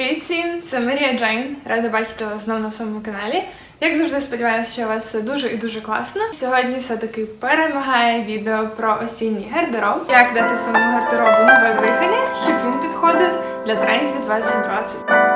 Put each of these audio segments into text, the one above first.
Привіт всім, це Марія Джейн. Рада бачити вас знову на своєму каналі. Як завжди, сподіваюся, що у вас все дуже і дуже класно. Сьогодні все-таки перемагає відео про осінній гардероб. Як дати своєму гардеробу нове дихання, щоб він підходив для трендів 2020.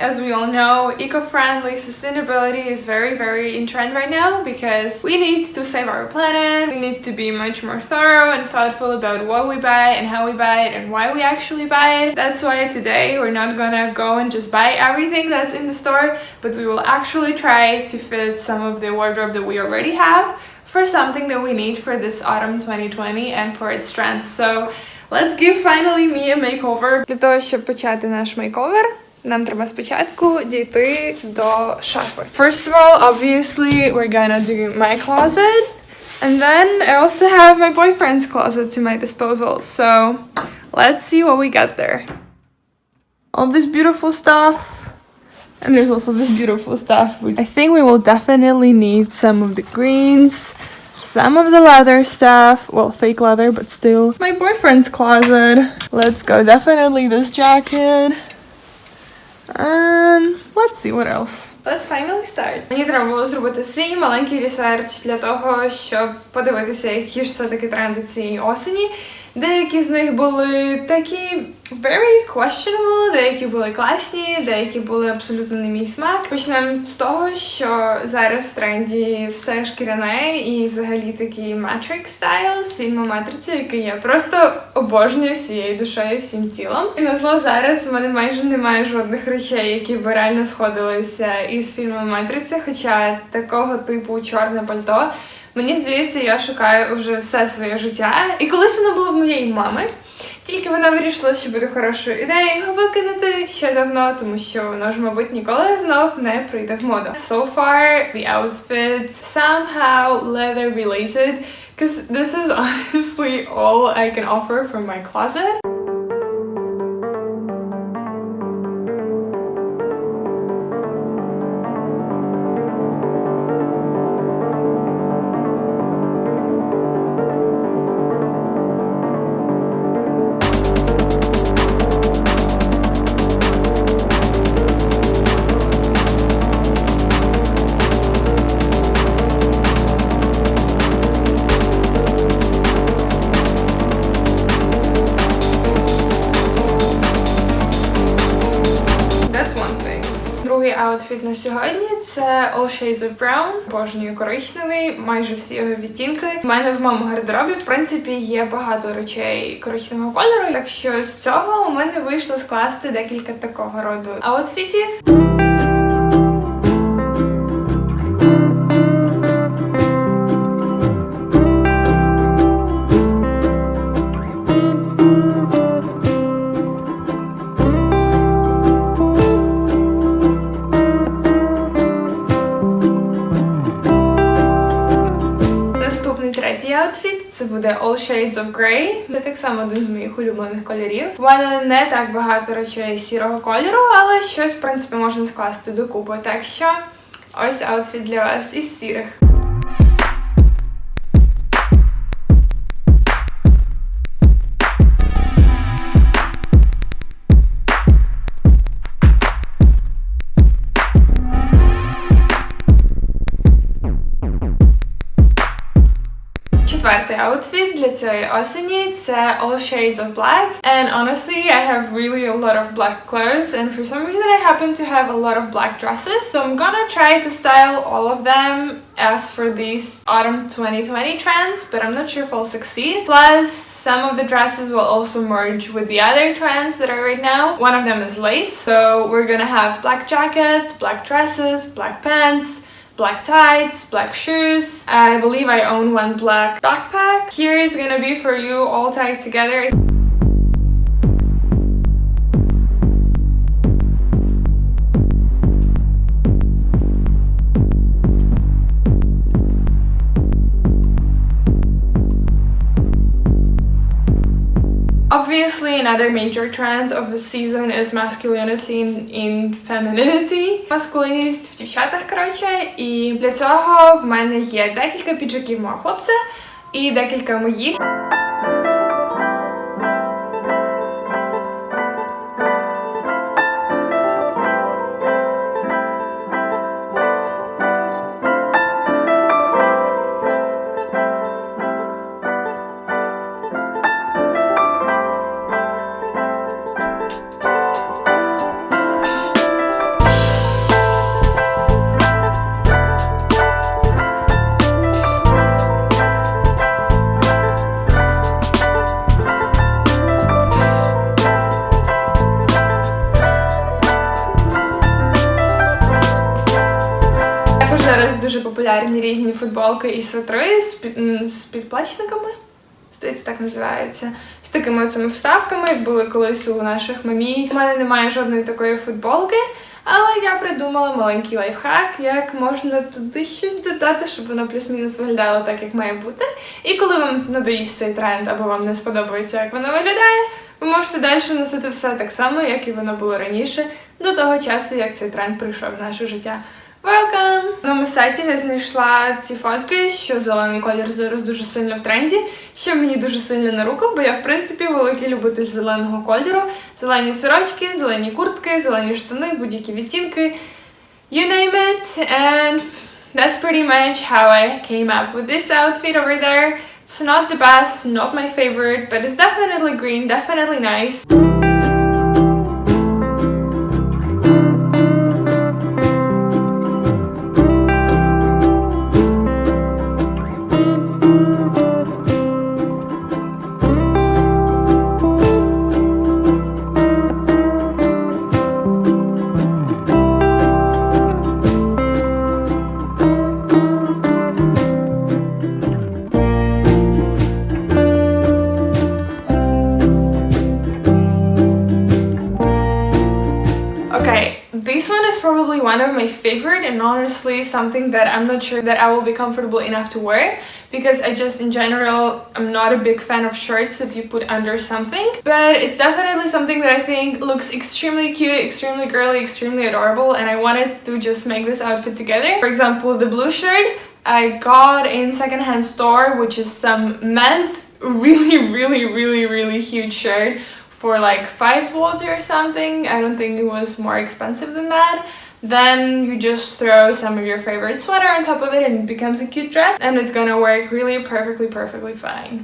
As we all know, eco-friendly sustainability is very, very in trend right now because we need to save our planet. We need to be much more thorough and thoughtful about what we buy and how we buy it and why we actually buy it. That's why today we're not gonna go and just buy everything that's in the store, but we will actually try to fit some of the wardrobe that we already have for something that we need for this autumn 2020 and for its trends. So let's give finally me a makeover. Для того, щоб почати наш мейковер, нам треба спочатку дійти до шафи. First of all, obviously, we're gonna do my closet. And then I also have my boyfriend's closet to my disposal. So let's see what we got there. All this beautiful stuff. And there's also this beautiful stuff. I think we will definitely need some of the greens, some of the leather stuff. Well, fake leather, but still. My boyfriend's closet. Let's go. Definitely this jacket. Um, let's see what else. Let's finally start. Мені треба було зробити свій маленький ресерч для того, щоб подивитися, які ж це такі тренди цієї осені. Деякі з них були такі very questionable, деякі були класні, деякі були абсолютно не мій смак. Почнемо з того, що зараз в тренді все шкіряне і взагалі такий Matrix стайл з фільму Матриця, який я просто обожнюю всією душею, всім тілом. І на зло зараз в мене майже немає жодних речей, які б реально сходилися із фільму Матриця, хоча такого типу чорне пальто. Мені здається, я шукаю вже все своє життя. І колись воно було в моєї мами. Тільки вона вирішила, що буде хорошою ідеєю його викинути ще давно, тому що воно ж, мабуть, ніколи знов не прийде в моду. So far, the outfits somehow leather related, because this is honestly all I can offer from my closet. Аутфіт на сьогодні це All Shades of Brown. Божнюю коричневий, майже всі його відтінки. У мене в моєму гардеробі, в принципі, є багато речей коричневого кольору. Так що з цього у мене вийшло скласти декілька такого роду аутфітів. Буде All Shades of Grey. Це так само один з моїх улюблених кольорів. У мене не так багато речей сірого кольору, але щось в принципі можна скласти докупи. Так що ось аутфіт для вас із сірих. Четвертий аутфіт для цієї осені це All Shades of Black. And honestly, I have really a lot of black clothes and for some reason I happen to have a lot of black dresses. So I'm gonna try to style all of them as for these autumn 2020 trends, but I'm not sure if I'll succeed. Plus, some of the dresses will also merge with the other trends that are right now. One of them is lace. So we're gonna have black jackets, black dresses, black pants, black tights, black shoes. I believe I own one black backpack. Here is gonna be for you all tied together. Obviously, another major trend of the season is masculinity in, in femininity. Маскулінність в дівчатах, коротше. І для цього в мене є декілька піджаків мого хлопця і декілька моїх. Дуже популярні різні футболки і свитри з, під, з підплечниками. Здається, так називається. З такими цими вставками, як були колись у наших мамій. У мене немає жодної такої футболки, але я придумала маленький лайфхак, як можна туди щось додати, щоб воно плюс-мінус виглядало так, як має бути. І коли вам надоїсть цей тренд або вам не сподобається, як воно виглядає, ви можете далі носити все так само, як і воно було раніше, до того часу, як цей тренд прийшов в наше життя. Welcome! На моєму сайті я знайшла ці фотки, що зелений колір зараз дуже сильно в тренді, що мені дуже сильно на руку, бо я, в принципі, великий любитель зеленого кольору. Зелені сорочки, зелені куртки, зелені штани, будь-які відтінки. You name it. And that's pretty much how I came up with this outfit over there. It's not the best, not my favorite, but it's definitely green, definitely nice. This one is probably one of my favorite and honestly something that I'm not sure that I will be comfortable enough to wear because I just in general I'm not a big fan of shirts that you put under something but it's definitely something that I think looks extremely cute, extremely girly, extremely adorable and I wanted to just make this outfit together. For example, the blue shirt I got in secondhand store which is some men's really really really really huge shirt for like five zloty or something. I don't think it was more expensive than that. Then you just throw some of your favorite sweater on top of it and it becomes a cute dress and it's gonna work really perfectly, perfectly fine.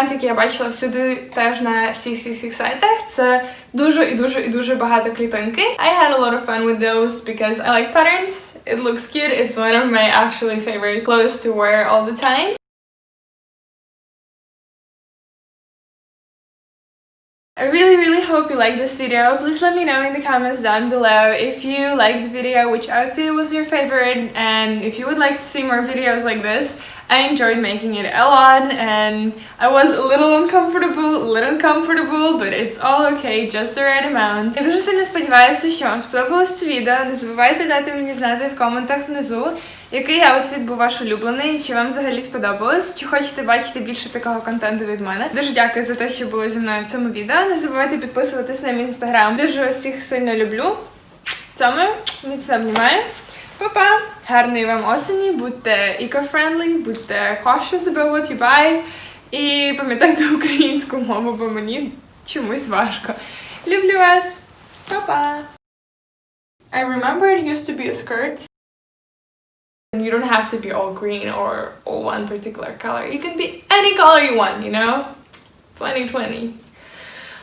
Ще один тренд, який я бачила всюди, теж на всіх всіх всіх сайтах, це дуже і дуже і дуже багато клітинки. I had a lot of fun with those because I like patterns. It looks cute. It's one of my actually favorite clothes to wear all the time. I really, really hope you like this video. Please let me know in the comments down below if you liked the video, which outfit was your favorite, and if you would like to see more videos like this. I enjoyed making it a lot, and I was a little uncomfortable, a little uncomfortable, but it's all okay, just the right amount. Я дуже сильно сподіваюся, що вам сподобалось це відео. Не забувайте дати мені знати в коментах внизу, який аутфіт був ваш улюблений, чи вам взагалі сподобалось, чи хочете бачити більше такого контенту від мене. Дуже дякую за те, що були зі мною в цьому відео. Не забувайте підписуватись на мій інстаграм. Дуже всіх сильно люблю. Цьому міцно обнімаю. Па-па! Гарної вам осені, будьте eco-friendly, будьте cautious about what you buy. І пам'ятайте українську мову, бо мені чомусь важко. Люблю вас! Па-па! I remember it used to be a skirt. And you don't have to be all green or all one particular color. You can be any color you want, you know? 2020.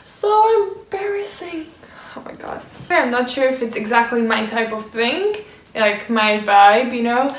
So embarrassing. Oh my god. I'm not sure if it's exactly my type of thing, like my vibe, you know?